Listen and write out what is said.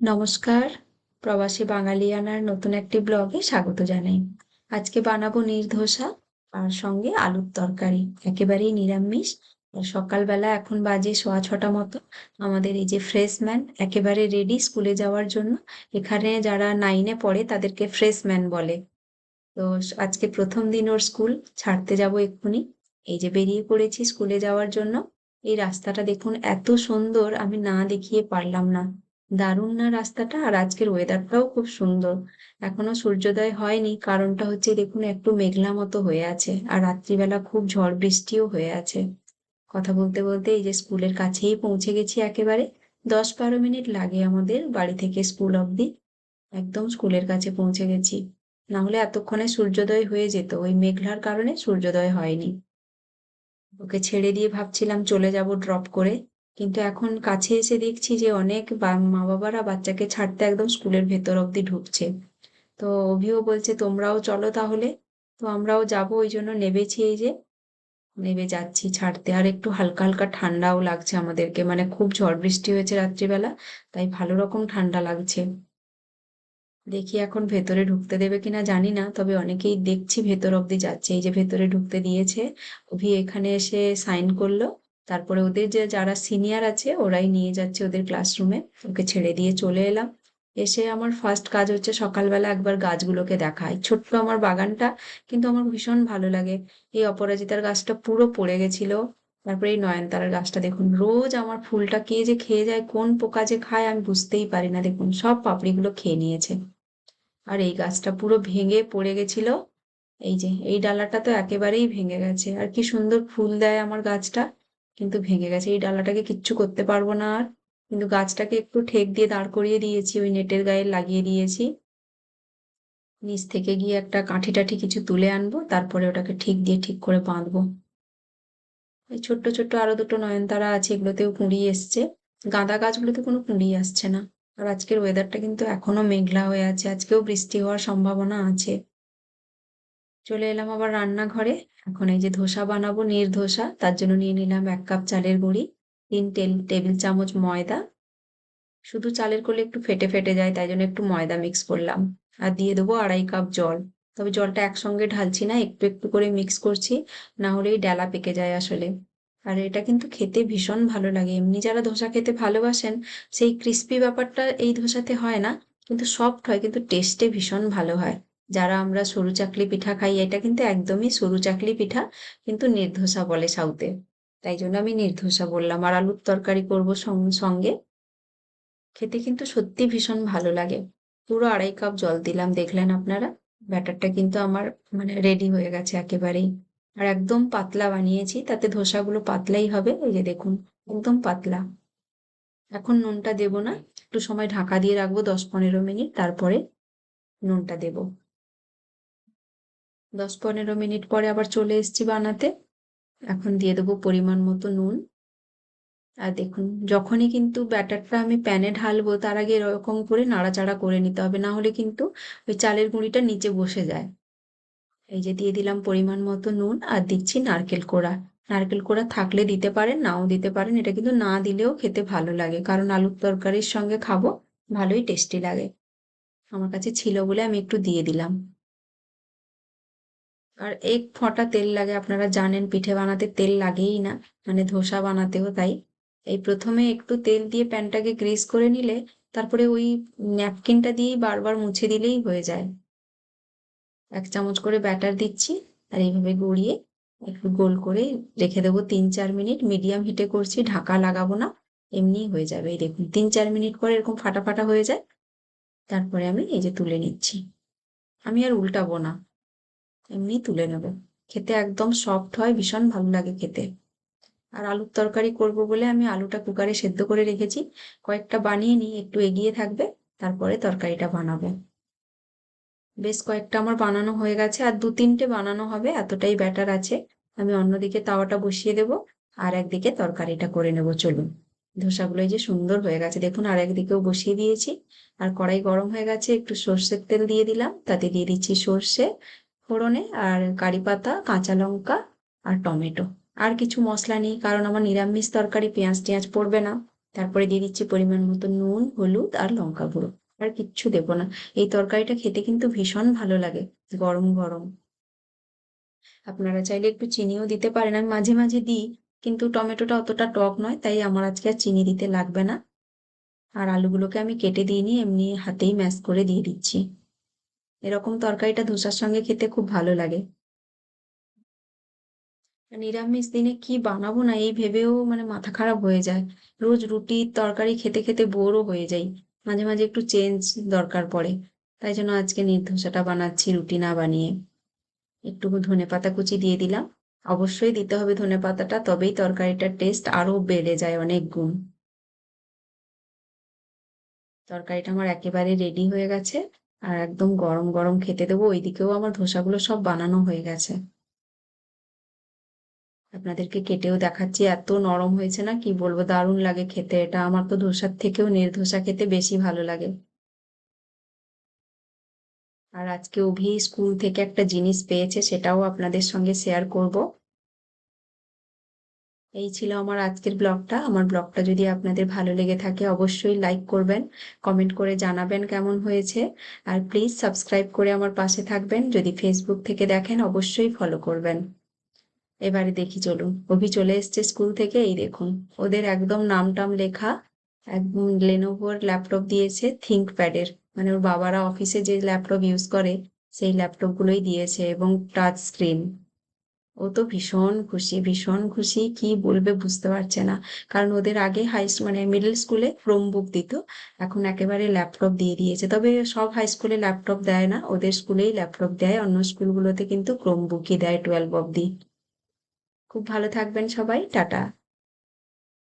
নমস্কার। প্রবাসী বাঙালিয়ানার নতুন একটি ব্লগে স্বাগত জানাই। আজকে বানাবো নির্ধোসা আর সঙ্গে আলুর তরকারি। একেবারেই নিরামিষ। আর সকালবেলা এখন বাজে সোয়া ছটা মতো। আমাদের এই যে ফ্রেশম্যান, একেবারে রেডি স্কুলে যাওয়ার জন্য। এখানে যারা নাইনে পড়ে, তাদেরকে ফ্রেশম্যান বলে। তো আজকে প্রথম দিন ওর স্কুল, ছাড়তে যাব এক্ষুনি। এই যে বেরিয়ে পড়েছি স্কুলে যাওয়ার জন্য। এই রাস্তাটা দেখুন, এত সুন্দর, আমি না দেখিয়ে পারলাম না। দারুণ না রাস্তাটা? আর আজকের ওয়েদারটাও খুব সুন্দর। এখনও সূর্যোদয় হয়নি, কারণটা হচ্ছে দেখুন একটু মেঘলা মতো হয়ে আছে, আর রাত্রিবেলা খুব ঝড় বৃষ্টিও হয়ে আছে। কথা বলতে বলতে এই যে স্কুলের কাছেই পৌঁছে গেছি একেবারে। দশ বারো মিনিট লাগে আমাদের বাড়ি থেকে স্কুল অবধি। একদম স্কুলের কাছে পৌঁছে গেছি। না হলে এতক্ষণে সূর্যোদয় হয়ে যেত, ওই মেঘলার কারণে সূর্যোদয় হয়নি। ওকে ছেড়ে দিয়ে ভাবছিলাম চলে যাব ড্রপ করে। কিন্তু এখন কাছে এসে দেখছি যে অনেক মা বাবারা বাচ্চাকে ছাড়তে একদম স্কুলের ভেতর অব্দি ঢুকছে। তো অভিও বলছে, তোমরাও চলো তাহলে। তো আমরাও যাব, ওই জন্য নেবেছি এই যে। নেবে যাচ্ছি ছাড়তে। আর একটু হালকা হালকা ঠান্ডাও লাগছে আমাদেরকে। মানে খুব ঝড় বৃষ্টি হয়েছে রাত্রিবেলা, তাই ভালো রকম ঠান্ডা লাগছে। দেখি এখন ভেতরে ঢুকতে দেবে কিনা জানি না, তবে অনেকেই দেখছি ভেতর অব্দি যাচ্ছে। এই যে ভেতরে ঢুকতে দিয়েছে, অভি এখানে এসে সাইন করল। তারপরে ওদের যে যারা সিনিয়র আছে, ওরাই নিয়ে যাচ্ছে ওদের ক্লাসরুমে ওকে ছেড়ে দিয়ে চলে এলাম। এসে আমার ফার্স্ট কাজ হচ্ছে সকালবেলা একবার গাছগুলোকে দেখাই ছোট্ট আমার বাগানটা কিন্তু আমার ভীষণ ভালো লাগে। এই অপরাজিতার গাছটা পুরো পড়ে গেছিল। তারপরে এই নয়নতারার গাছটা দেখুন, রোজ আমার ফুলটা কে যে খেয়ে যায়, কোন পোকা যে খায়, আমি বুঝতেই পারি না। দেখুন, সব পাপড়িগুলো খেয়ে নিয়েছে। আর এই গাছটা পুরো ভেঙে পড়ে গেছিল। এই যে, এই ডালাটা তো একেবারেই ভেঙে গেছে। আর কি সুন্দর ফুল দেয় আমার গাছটা। কিন্তু ভেঙে গেছে। এই ডালাটাকে কিচ্ছু করতে পারব না আর। কিন্তু গাছটাকে একটু ঠেক দিয়ে দাঁড় করিয়ে দিয়েছি, ওই নেটের গায়ে লাগিয়ে দিয়েছি। নিচ থেকে গিয়ে একটা কাঠি টাঠি কিছু তুলে আনব, তারপরে ওটাকে ঠিক দিয়ে ঠিক করে বাঁধবো। এই ছোট্ট ছোট্ট আরও দুটো নয়নতারা আছে, এগুলোতেও কুঁড়ি এসছে। গাঁদা গাছগুলোতে কোনো কুঁড়ি আসছে না। আর আজকের ওয়েদারটা কিন্তু এখনও মেঘলা হয়ে আছে। আজকেও বৃষ্টি হওয়ার সম্ভাবনা আছে। চলে এলাম আবার রান্নাঘরে। এখন এই যে ধোসা বানাবো নির্ধোসা তার জন্য নিয়ে নিলাম এক কাপ চালের গুঁড়ি, তিন টেবিল চামচ ময়দা। শুধু চালের করলে একটু ফেটে ফেটে যায়, তাই জন্য একটু ময়দা মিক্স করলাম। আর দিয়ে দেবো আড়াই কাপ জল। তবে জলটা একসঙ্গে ঢালছি না, একটু একটু করে মিক্স করছি, না হলেই ডালা পেকে যায় আসলে। আর এটা কিন্তু খেতে ভীষণ ভালো লাগে। এমনি যারা ধোসা খেতে ভালোবাসেন, সেই ক্রিস্পি ব্যাপারটা এই ধোসাতে হয় না, কিন্তু সফট হয়, কিন্তু টেস্টে ভীষণ ভালো হয়। যারা আমরা সরু চাকলি পিঠা খাই, এটা কিন্তু একদমই সরু চাকলি পিঠা, কিন্তু নির্ধোসা বলে সাউথে। তাই জন্য আমি নির্ধোসা বললাম। আর আলুর তরকারি করব সঙ্গে। খেতে কিন্তু সত্যি ভীষণ ভালো লাগে। পুরো আড়াই কাপ জল দিলাম, দেখলেন আপনারা? ব্যাটারটা কিন্তু আমার মানে রেডি হয়ে গেছে একেবারেই। আর একদম পাতলা বানিয়েছি, তাতে ধোসাগুলো পাতলাই হবে। এই যে দেখুন, একদম পাতলা। এখন নুনটা দেব না। একটু সময় ঢাকা দিয়ে রাখব, দশ পনেরো মিনিট, তারপরে নুনটা দেব। দশ পনেরো মিনিট পরে আবার চলে এসছি বানাতে। এখন দিয়ে দেবো পরিমাণ মতো নুন। আর দেখুন, যখনই কিন্তু ব্যাটারটা আমি প্যানে ঢালবো, তার আগে এরকম করে নাড়াচাড়া করে নিতে হবে, না হলে কিন্তু ওই চালের গুঁড়িটা নিচে বসে যায়। এই যে দিয়ে দিলাম পরিমাণ মতো নুন আর দিচ্ছি নারকেল কোড়া। নারকেল কোড়া থাকলে দিতে পারেন, নাও দিতে পারেন, এটা কিন্তু না দিলেও খেতে ভালো লাগে, কারণ আলুর তরকারির সঙ্গে খাব, ভালোই টেস্টি লাগে। আমার কাছে ছিল বলে আমি একটু দিয়ে দিলাম। আর এক ফোঁটা তেল লাগে, আপনারা জানেন পিঠে বানাতে তেল লাগেই না মানে ধোসা বানাতেও তাই। এই প্রথমে একটু তেল দিয়ে প্যানটাকে গ্রিস করে নিলে, তারপরে ওই ন্যাপকিনটা দিয়েই বারবার মুছে দিলেই হয়ে যায়। এক চামচ করে ব্যাটার দিচ্ছি, আর এইভাবে গড়িয়ে একটু গোল করে রেখে দেবো তিন চার মিনিট। মিডিয়াম হিটে করছি, ঢাকা লাগাবো না, এমনিই হয়ে যাবে। এই দেখুন, তিন চার মিনিট পরে এরকম ফাটা ফাটা হয়ে যায়। তারপরে আমি এই যে তুলে নিচ্ছি। আমি আর উল্টাবো না। এমনি তুলে নেব। খেতে একদম সফট হয়, ভীষণ ভালো লাগে খেতে। আর আলুর তরকারি করব বলে আমি আলুটা কুকারে সেদ্ধ করে রেখেছি। কয়েকটা বানিয়ে নিই একটু এগিয়ে থাকবে, তারপরে তরকারিটা বানাবো। বেশ কয়েকটা আমার বানানো হয়ে গেছে, আর দু তিনটে বানানো হবে, এতটাই ব্যাটার আছে। আমি অন্যদিকে তাওয়াটা বসিয়ে দেব, আর একদিকে তরকারিটা করে নেব, চলুন। ধোসাগুলো যে সুন্দর হয়ে গেছে, দেখুন আর একদিকেও বসিয়ে দিয়েছি। আর কড়াই গরম হয়ে গেছে, একটু সর্ষের তেল দিয়ে দিলাম, তাতে দিয়ে দিচ্ছি সর্ষে। ফোড়নে আর কারি পাতা, কাঁচা লঙ্কা আর টমেটো। আর কিছু মশলা নেই, কারণ আমার নিরামিষ তরকারি পেঁয়াজ টেঁয়াজ পড়বে না। তারপরে দিয়ে দিচ্ছি পরিমাণ মতো নুন, হলুদ আর লঙ্কা গুঁড়ো। আর কিচ্ছু দেবো না। এই তরকারিটা খেতে কিন্তু ভীষণ ভালো লাগে, গরম গরম। আপনারা চাইলে একটু চিনিও দিতে পারেন। আমি মাঝে মাঝে দিই, কিন্তু টমেটোটা অতটা টক নয়, তাই আমার আজকে আর চিনি দিতে লাগবে না। আর আলুগুলোকে আমি কেটে দিইনি, এমনি হাতেই ম্যাশ করে দিয়ে দিচ্ছি। এরকম তরকারিটা ধোসার সঙ্গে খেতে খুব ভালো লাগে। নিরামিষ দিনে কি বানাবো না এই ভেবেও মানে মাথা খারাপ হয়ে যায়। রোজ রুটি, তরকারি খেতে খেতে বোরও হয়ে যাই। মাঝে মাঝে একটু চেঞ্জ দরকার পড়ে। তাই জন্য আজকে নির্ধোসাটা বানাচ্ছি রুটি না বানিয়ে। একটু ধনে পাতা কুচি দিয়ে দিলাম। অবশ্যই দিতে হবে ধনে পাতাটা, তবেই তরকারিটার টেস্ট আরও বেড়ে যায় অনেক গুণ। তরকারিটা আমার একেবারে রেডি হয়ে গেছে। আর একদম গরম গরম খেতে দেবো। ওইদিকেও আমার ধোসাগুলো সব বানানো হয়ে গেছে। আপনাদেরকে কেটেও দেখাচ্ছি, এত নরম হয়েছে না? কি বলব, দারুণ লাগে খেতে। এটা আমার তো ধোসার থেকেও নির্ধোসা খেতে বেশি ভালো লাগে। আর আজকে অভি স্কুল থেকে একটা জিনিস পেয়েছে, সেটাও আপনাদের সঙ্গে শেয়ার করব। এই ছিল আমার আজকের ব্লগটা। আমার ব্লগটা যদি আপনাদের ভালো লেগে থাকে, অবশ্যই লাইক করবেন কমেন্ট করে জানাবেন কেমন হয়েছে। আর প্লিজ সাবস্ক্রাইব করে আমার পাশে থাকবেন। যদি ফেসবুক থেকে দেখেন, অবশ্যই ফলো করবেন। এবারে দেখি চলুন, অভি চলে এসছে স্কুল থেকে। এই দেখুন, ওদের একদম নাম টাম লেখা, একদম লেনোভোর ল্যাপটপ দিয়েছে থিঙ্ক প্যাডের মানে ওর বাবারা অফিসে যে ল্যাপটপ ইউজ করে, সেই ল্যাপটপ গুলোই দিয়েছে এবং টাচ স্ক্রিন ও তো ভীষণ খুশি ভীষণ খুশি। কি বলবে বুঝতে পারছে না। কারণ ওদের আগে হাই মানে মিডল স্কুলে ক্রোম বুক দিত। এখন একেবারে ল্যাপটপ দিয়ে দিয়েছে। তবে সব হাই স্কুলে ল্যাপটপ দেয় না। ওদের স্কুলেই ল্যাপটপ দেয়। অন্য স্কুলগুলোতে কিন্তু ক্রোম বুকই দেয় টুয়েলভ অব্দি খুব ভালো থাকবেন সবাই। টাটা।